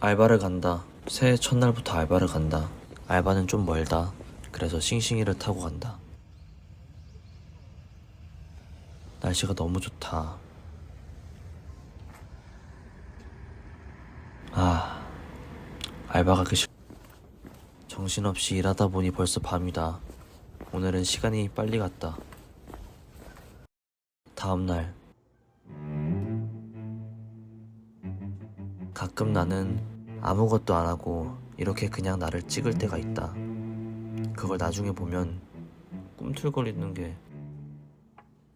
알바를 간다. 새해 첫날부터 알바를 간다. 알바는 좀 멀다. 그래서 싱싱이를 타고 간다. 날씨가 너무 좋다. 아, 알바 가기 싫. 정신없이 일하다 보니 벌써 밤이다. 오늘은 시간이 빨리 갔다. 다음 날. 가끔 나는 아무것도 안 하고 이렇게 그냥 나를 찍을 때가 있다. 그걸 나중에 보면 꿈틀거리는 게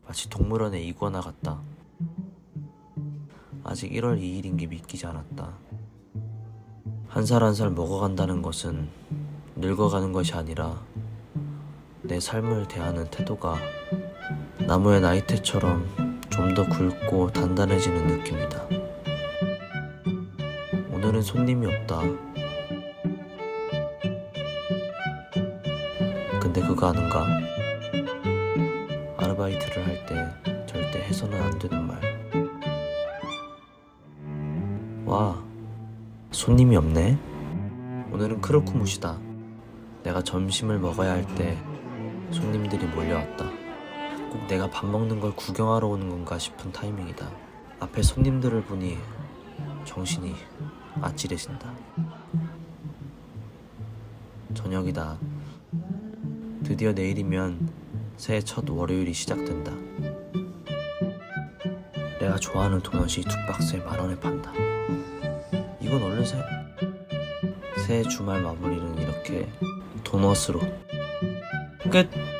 마치 동물원의 이구아나 같다. 아직 1월 2일인 게 믿기지 않았다. 한 살 한살 먹어간다는 것은 늙어가는 것이 아니라 내 삶을 대하는 태도가 나무의 나이테처럼 좀 더 굵고 단단해지는 느낌이다. 오늘은 손님이 없다. 근데 그거 아는가? 아르바이트를 할 때 절대 해서는 안 되는 말. 와, 손님이 없네? 오늘은 크로쿠무시다. 내가 점심을 먹어야 할 때 손님들이 몰려왔다. 꼭 내가 밥 먹는 걸 구경하러 오는 건가 싶은 타이밍이다. 앞에 손님들을 보니 정신이 아찔해진다. 저녁이다. 드디어 내일이면 새해 첫 월요일이 시작된다. 내가 좋아하는 도넛이 두 박스에 만 원에 판다. 이건 얼른 새 새해 주말 마무리는 이렇게 도넛으로 끝.